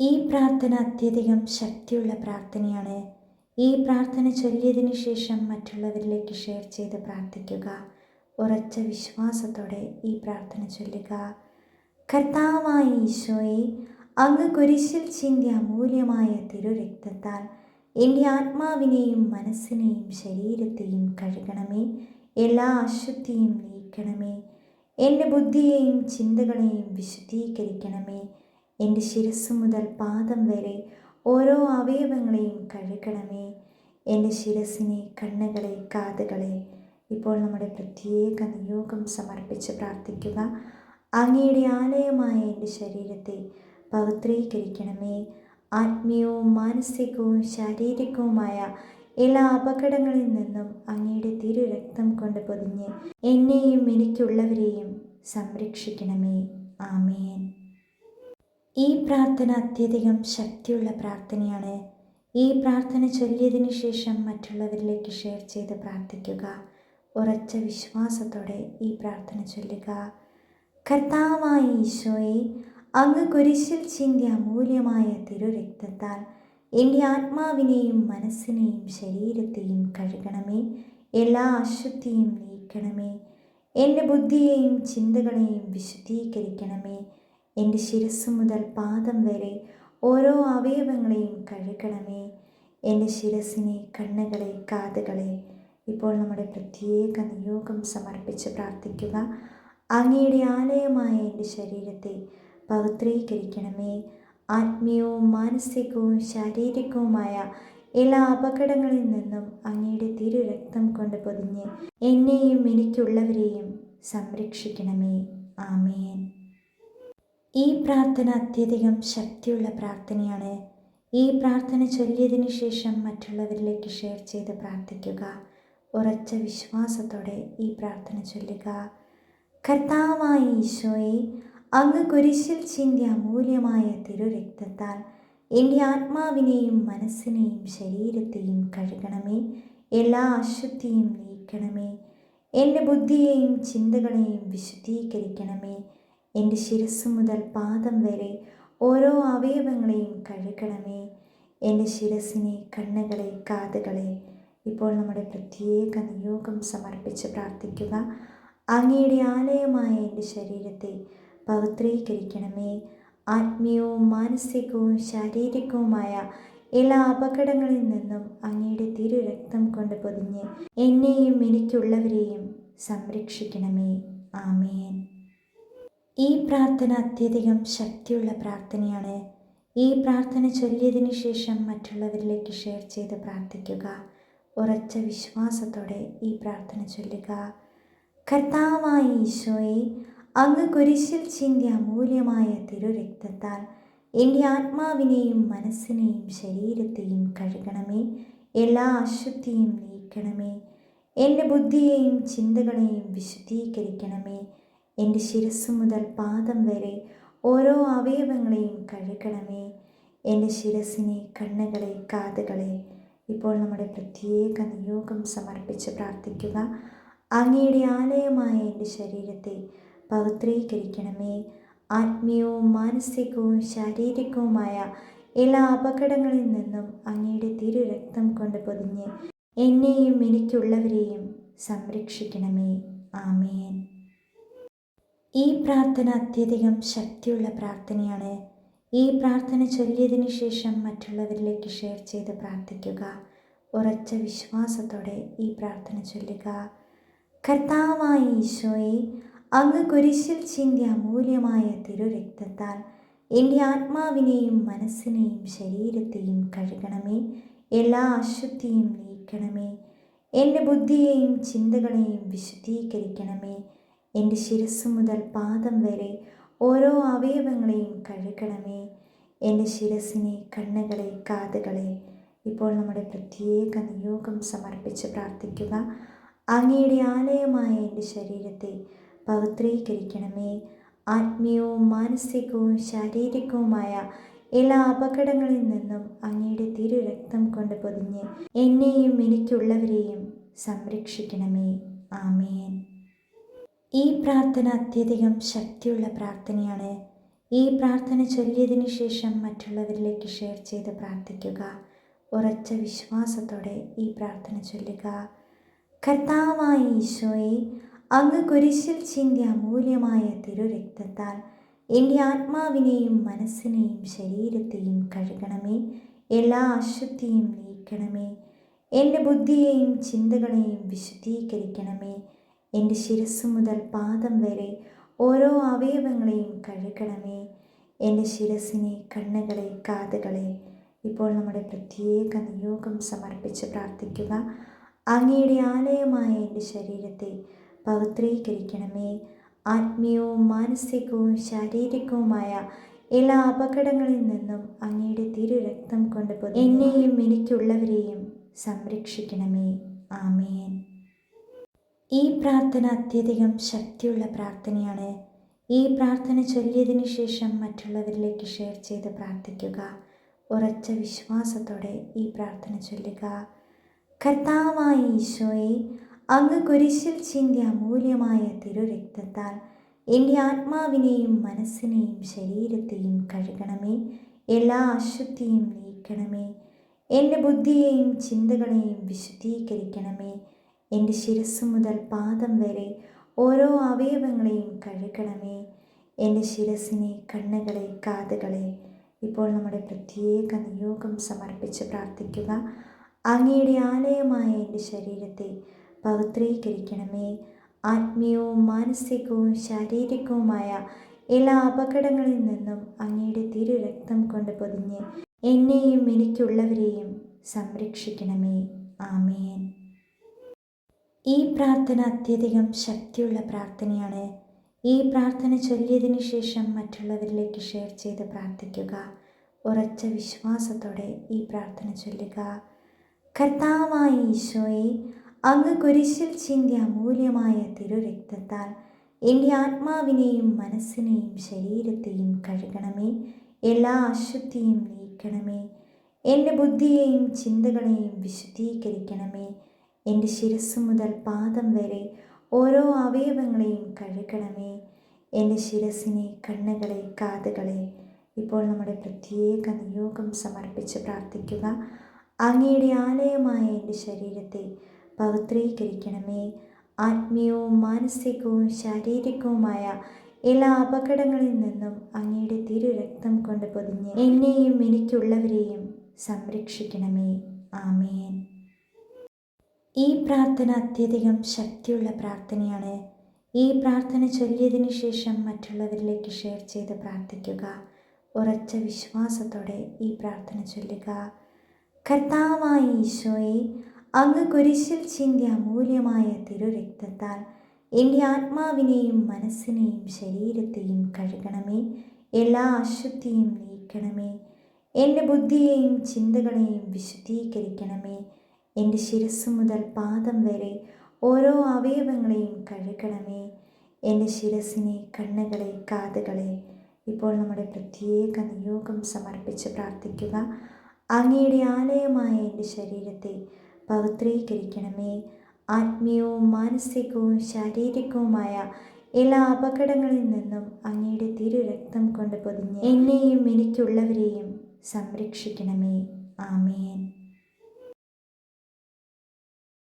ഈ പ്രാർത്ഥന അത്യധികം ശക്തിയുള്ള പ്രാർത്ഥനയാണ്. ഈ പ്രാർത്ഥന ചൊല്ലിയതിനു ശേഷം മറ്റുള്ളവരിലേക്ക് ഷെയർ ചെയ്ത് പ്രാർത്ഥിക്കുക. ഉറച്ച വിശ്വാസത്തോടെ ഈ പ്രാർത്ഥന ചൊല്ലുക. കർത്താവായ ഈശോയെ അങ്ങ് കുരിശിൽ ചിന്തിയ അമൂല്യമായ തിരുരക്തത്താൽ എന്റെ ആത്മാവിനെയും മനസ്സിനെയും ശരീരത്തെയും കഴുകണമേ. എല്ലാ അശുദ്ധിയും നീക്കണമേ. എന്റെ ബുദ്ധിയെയും ചിന്തകളെയും വിശുദ്ധീകരിക്കണമേ. എന്റെ ശിരസ് മുതൽ പാദം വരെ ഓരോ അവയവങ്ങളെയും കഴുകണമേ. എന്റെ ശിരസിനെ കണ്ണുകളെ കാതുകളെ ഇപ്പോൾ നമ്മുടെ പ്രത്യേക നിയോഗം സമർപ്പിച്ച് പ്രാർത്ഥിക്കുക. അങ്ങയുടെ ആലയമായ എന്റെ ശരീരത്തെ പവിത്രീകരിക്കണമേ. ആത്മീയവും മാനസികവും ശാരീരികവുമായ എല്ലാ അപകടങ്ങളിൽ നിന്നും അങ്ങയുടെ തിരു രക്തം കൊണ്ട് പൊതിഞ്ഞ് എന്നെയും എനിക്കുള്ളവരെയും സംരക്ഷിക്കണമേ. ആമേൻ. ഈ പ്രാർത്ഥന അത്യധികം ശക്തിയുള്ള പ്രാർത്ഥനയാണ്. ഈ പ്രാർത്ഥന ചൊല്ലിയതിന് ശേഷം മറ്റുള്ളവരിലേക്ക് ഷെയർ ചെയ്ത് പ്രാർത്ഥിക്കുക. ഉറച്ച വിശ്വാസത്തോടെ ഈ പ്രാർത്ഥന ചൊല്ലുക. കർത്താവായ ഈശോയെ അങ്ങ് കുരിശിൽ ചിന്തിയ അമൂല്യമായ തിരുരക്തത്താൽ എന്റെ ആത്മാവിനെയും മനസ്സിനെയും ശരീരത്തെയും കഴുകണമേ. എല്ലാ അശുദ്ധിയും നീക്കണമേ. എന്റെ ബുദ്ധിയെയും ചിന്തകളെയും വിശുദ്ധീകരിക്കണമേ. എന്റെ ശിരസ് മുതൽ പാദം വരെ ഓരോ അവയവങ്ങളെയും കഴുകണമേ. എന്റെ ശിരസിനെ കണ്ണുകളെ കാതുകളെ ഇപ്പോൾ നമ്മുടെ പ്രത്യേക നിയോഗം സമർപ്പിച്ച് പ്രാർത്ഥിക്കുക. അങ്ങയുടെ ആലയമായ എന്റെ ശരീരത്തെ പവിത്രീകരിക്കണമേ. ആത്മീയവും മാനസികവും ശാരീരികവുമായ എല്ലാ അപകടങ്ങളിൽ നിന്നും അങ്ങയുടെ തിരു രക്തം കൊണ്ട് പൊതിഞ്ഞ് എന്നെയും എനിക്കുള്ളവരെയും സംരക്ഷിക്കണമേ. ആമേൻ. ഈ പ്രാർത്ഥന അത്യധികം ശക്തിയുള്ള പ്രാർത്ഥനയാണ്. ഈ പ്രാർത്ഥന ചൊല്ലിയതിന് ശേഷം മറ്റുള്ളവരിലേക്ക് ഷെയർ ചെയ്ത് പ്രാർത്ഥിക്കുക. ഉറച്ച വിശ്വാസത്തോടെ ഈ പ്രാർത്ഥന ചൊല്ലുക. കർത്താവായ ഈശോയെ അങ്ങ് കുരിശിൽ ചിന്തിയ അമൂല്യമായ തിരുരക്തത്താൽ എന്റെ ആത്മാവിനെയും മനസ്സിനെയും ശരീരത്തെയും കഴുകണമേ. എല്ലാ അശുദ്ധിയും നീക്കണമേ. എന്റെ ബുദ്ധിയെയും ചിന്തകളെയും വിശുദ്ധീകരിക്കണമേ. എന്റെ ശിരസ് മുതൽ പാദം വരെ ഓരോ അവയവങ്ങളെയും കഴുകണമേ. എന്റെ ശിരസിനെ കണ്ണുകളെ കാതുകളെ ഇപ്പോൾ നമ്മുടെ പ്രത്യേക നിയോഗം സമർപ്പിച്ച് പ്രാർത്ഥിക്കുക. അങ്ങയുടെ ആലയമായ എന്റെ ശരീരത്തെ പവിത്രീകരിക്കണമേ. ആത്മീയവും മാനസികവും ശാരീരികവുമായ എല്ലാ അപകടങ്ങളിൽ നിന്നും അങ്ങയുടെ തിരു രക്തം കൊണ്ട് പൊതിഞ്ഞ് എന്നെയും എനിക്കുള്ളവരെയും സംരക്ഷിക്കണമേ. ആമേൻ. ഈ പ്രാർത്ഥന അത്യധികം ശക്തിയുള്ള പ്രാർത്ഥനയാണ്. ഈ പ്രാർത്ഥന ചൊല്ലിയതിന് ശേഷം മറ്റുള്ളവരിലേക്ക് ഷെയർ ചെയ്ത് പ്രാർത്ഥിക്കുക. ഉറച്ച വിശ്വാസത്തോടെ ഈ പ്രാർത്ഥന ചൊല്ലുക. കർത്താവായ ഈശോയെ അങ്ങ് കുരിശിൽ ചിന്തിയ അമൂല്യമായ തിരുരക്തത്താൽ എന്റെ ആത്മാവിനെയും മനസ്സിനെയും ശരീരത്തെയും കഴുകണമേ. എല്ലാ അശുദ്ധിയും നീക്കണമേ. എന്റെ ബുദ്ധിയെയും ചിന്തകളെയും വിശുദ്ധീകരിക്കണമേ. എന്റെ ശിരസ് മുതൽ പാദം വരെ ഓരോ അവയവങ്ങളെയും കഴുകണമേ. എന്റെ ശിരസിനെ കണ്ണുകളെ കാതുകളെ ഇപ്പോൾ നമ്മുടെ പ്രത്യേക നിയോഗം സമർപ്പിച്ച് പ്രാർത്ഥിക്കുക. അങ്ങയുടെ ആലയമായ എന്റെ ശരീരത്തെ പവിത്രീകരിക്കണമേ. ആത്മീയവും മാനസികവും ശാരീരികവുമായ എല്ലാ അപകടങ്ങളിൽ നിന്നും അങ്ങയുടെ തിരു രക്തം കൊണ്ട് പൊതിഞ്ഞ് എന്നെയും എനിക്കുള്ളവരെയും സംരക്ഷിക്കണമേ. ആമേൻ. ഈ പ്രാർത്ഥന അത്യധികം ശക്തിയുള്ള പ്രാർത്ഥനയാണ്. ഈ പ്രാർത്ഥന ചൊല്ലിയതിന് ശേഷം മറ്റുള്ളവരിലേക്ക് ഷെയർ ചെയ്ത് പ്രാർത്ഥിക്കുക. ഉറച്ച വിശ്വാസത്തോടെ ഈ പ്രാർത്ഥന ചൊല്ലുക. കർത്താവായ ഈശോയെ അങ്ങ് കുരിശിൽ ചിന്തിയ അമൂല്യമായ തിരുരക്തത്താൽ എന്റെ ആത്മാവിനെയും മനസ്സിനെയും ശരീരത്തെയും കഴുകണമേ. എല്ലാ അശുദ്ധിയും നീക്കണമേ. എന്റെ ബുദ്ധിയെയും ചിന്തകളെയും വിശുദ്ധീകരിക്കണമേ. എന്റെ ശിരസ് മുതൽ പാദം വരെ ഓരോ അവയവങ്ങളെയും കഴുകണമേ. എന്റെ ശിരസിനെ കണ്ണുകളെ കാതുകളെ ഇപ്പോൾ നമ്മുടെ പ്രത്യേക നിയോഗം സമർപ്പിച്ച് പ്രാർത്ഥിക്കുക. അങ്ങയുടെ ആലയമായ എന്റെ ശരീരത്തെ പവിത്രീകരിക്കണമേ. ആത്മീയവും മാനസികവും ശാരീരികവുമായ എല്ലാ അപകടങ്ങളിൽ നിന്നും അങ്ങയുടെ തിരു രക്തം കൊണ്ട് പൊതിഞ്ഞ് എന്നെയും എനിക്കുള്ളവരെയും സംരക്ഷിക്കണമേ. ആമേൻ. ഈ പ്രാർത്ഥന അത്യധികം ശക്തിയുള്ള പ്രാർത്ഥനയാണ്. ഈ പ്രാർത്ഥന ചൊല്ലിയതിനു ശേഷം മറ്റുള്ളവരിലേക്ക് ഷെയർ ചെയ്ത് പ്രാർത്ഥിക്കുക. ഉറച്ച വിശ്വാസത്തോടെ ഈ പ്രാർത്ഥന ചൊല്ലുക. കർത്താവായ ഈശോയെ അങ്ങ് കുരിശിൽ ചിന്തിയ അമൂല്യമായ തിരുരക്തത്താൽ എന്റെ ആത്മാവിനെയും മനസ്സിനെയും ശരീരത്തെയും കഴുകണമേ. എല്ലാ അശുദ്ധിയും നീക്കണമേ. എന്റെ ബുദ്ധിയെയും ചിന്തകളെയും വിശുദ്ധീകരിക്കണമേ. എന്റെ ശിരസ് മുതൽ പാദം വരെ ഓരോ അവയവങ്ങളെയും കഴുകണമേ. എന്റെ ശിരസിനെ കണ്ണുകളെ കാതുകളെ ഇപ്പോൾ നമ്മുടെ പ്രത്യേക നിയോഗം സമർപ്പിച്ച് പ്രാർത്ഥിക്കുക. അങ്ങയുടെ ആലയമായ എന്റെ ശരീരത്തെ പവിത്രീകരിക്കണമേ. ആത്മീയവും മാനസികവും ശാരീരികവുമായ എല്ലാ അപകടങ്ങളിൽ നിന്നും അങ്ങയുടെ തിരുരക്തം കൊണ്ട് എന്നെയും എനിക്കുള്ളവരെയും സംരക്ഷിക്കണമേ. ആമേൻ. ഈ പ്രാർത്ഥന അത്യധികം ശക്തിയുള്ള പ്രാർത്ഥനയാണ്. ഈ പ്രാർത്ഥന ചൊല്ലിയതിനു ശേഷം മറ്റുള്ളവരിലേക്ക് ഷെയർ ചെയ്ത് പ്രാർത്ഥിക്കുക. ഉറച്ച വിശ്വാസത്തോടെ ഈ പ്രാർത്ഥന ചൊല്ലുക. കർത്താവായ ഈശോയെ അങ്ങ് കുരിശിൽ ചിന്തിയ അമൂല്യമായ തിരുരക്തത്താൽ എന്റെ ആത്മാവിനെയും മനസ്സിനെയും ശരീരത്തെയും കഴുകണമേ. എല്ലാ അശുദ്ധിയും നീക്കണമേ. എന്റെ ബുദ്ധിയെയും ചിന്തകളെയും വിശുദ്ധീകരിക്കണമേ. എന്റെ ശിരസ് മുതൽ പാദം വരെ ഓരോ അവയവങ്ങളെയും കഴുകണമേ. എന്റെ ശിരസിനെ കണ്ണുകളെ കാതുകളെ ഇപ്പോൾ നമ്മുടെ പ്രത്യേക നിയോഗം സമർപ്പിച്ച് പ്രാർത്ഥിക്കുക. അങ്ങയുടെ ആലയമായ എന്റെ ശരീരത്തെ പവിത്രീകരിക്കണമേ. ആത്മീയവും മാനസികവും ശാരീരികവുമായ എല്ലാ അപകടങ്ങളിൽ നിന്നും അങ്ങയുടെ തിരു രക്തം കൊണ്ട് പൊതിഞ്ഞ് എന്നെയും എനിക്കുള്ളവരെയും സംരക്ഷിക്കണമേ. ആമേൻ. ഈ പ്രാർത്ഥന അത്യധികം ശക്തിയുള്ള പ്രാർത്ഥനയാണ്. ഈ പ്രാർത്ഥന ചൊല്ലിയതിന് ശേഷം മറ്റുള്ളവരിലേക്ക് ഷെയർ ചെയ്ത് പ്രാർത്ഥിക്കുക. ഉറച്ച വിശ്വാസത്തോടെ ഈ പ്രാർത്ഥന ചൊല്ലുക. കർത്താവായ ഈശോയെ അങ്ങ് കുരിശിൽ ചിന്തിയ അമൂല്യമായ തിരുരക്തത്താൽ എന്റെ ആത്മാവിനെയും മനസ്സിനെയും ശരീരത്തെയും കഴുകണമേ. എല്ലാ അശുദ്ധിയും നീക്കണമേ. എന്റെ ബുദ്ധിയെയും ചിന്തകളെയും വിശുദ്ധീകരിക്കണമേ. എന്റെ ശിരസ് മുതൽ പാദം വരെ ഓരോ അവയവങ്ങളെയും കഴുകണമേ. എന്റെ ശിരസിനെ കണ്ണുകളെ കാതുകളെ ഇപ്പോൾ നമ്മുടെ പ്രത്യേക നിയോഗം സമർപ്പിച്ച് പ്രാർത്ഥിക്കുക. അങ്ങയുടെ ആലയമായ എന്റെ ശരീരത്തെ പവിത്രീകരിക്കണമേ. ആത്മീയവും മാനസികവും ശാരീരികവുമായ എല്ലാ അപകടങ്ങളിൽ നിന്നും അങ്ങയുടെ തിരുരക്തം കൊണ്ട് പൊതിഞ്ഞ് എന്നെയും എനിക്കുള്ളവരെയും സംരക്ഷിക്കണമേ. ആമേൻ. ഈ പ്രാർത്ഥന അത്യധികം ശക്തിയുള്ള പ്രാർത്ഥനയാണ്. ഈ പ്രാർത്ഥന ചൊല്ലിയതിന് ശേഷം മറ്റുള്ളവരിലേക്ക് ഷെയർ ചെയ്ത് പ്രാർത്ഥിക്കുക. ഉറച്ച വിശ്വാസത്തോടെ ഈ പ്രാർത്ഥന ചൊല്ലുക. കർത്താവായ ഈശോയെ അങ്ങ് കുരിശിൽ ചിന്തിയ അമൂല്യമായ തിരുരക്തത്താൽ എന്റെ ആത്മാവിനെയും മനസ്സിനെയും ശരീരത്തെയും കഴുകണമേ. എല്ലാ അശുദ്ധിയും നീക്കണമേ. എന്റെ ബുദ്ധിയെയും ചിന്തകളെയും വിശുദ്ധീകരിക്കണമേ. എന്റെ ശിരസ് മുതൽ പാദം വരെ ഓരോ അവയവങ്ങളെയും കഴുകണമേ. എന്റെ ശിരസിനെ കണ്ണുകളെ കാതുകളെ ഇപ്പോൾ നമ്മുടെ പ്രത്യേക നിയോഗം സമർപ്പിച്ച് പ്രാർത്ഥിക്കുക. അങ്ങയുടെ ആലയമായ എന്റെ ശരീരത്തെ പവിത്രീകരിക്കണമേ. ആത്മീയവും മാനസികവും ശാരീരികവുമായ എല്ലാ അപകടങ്ങളിൽ നിന്നും അങ്ങയുടെ തിരുരക്തം കൊണ്ട് പൊതിഞ്ഞ് എന്നെയും എനിക്കുള്ളവരെയും സംരക്ഷിക്കണമേ. ആമേൻ.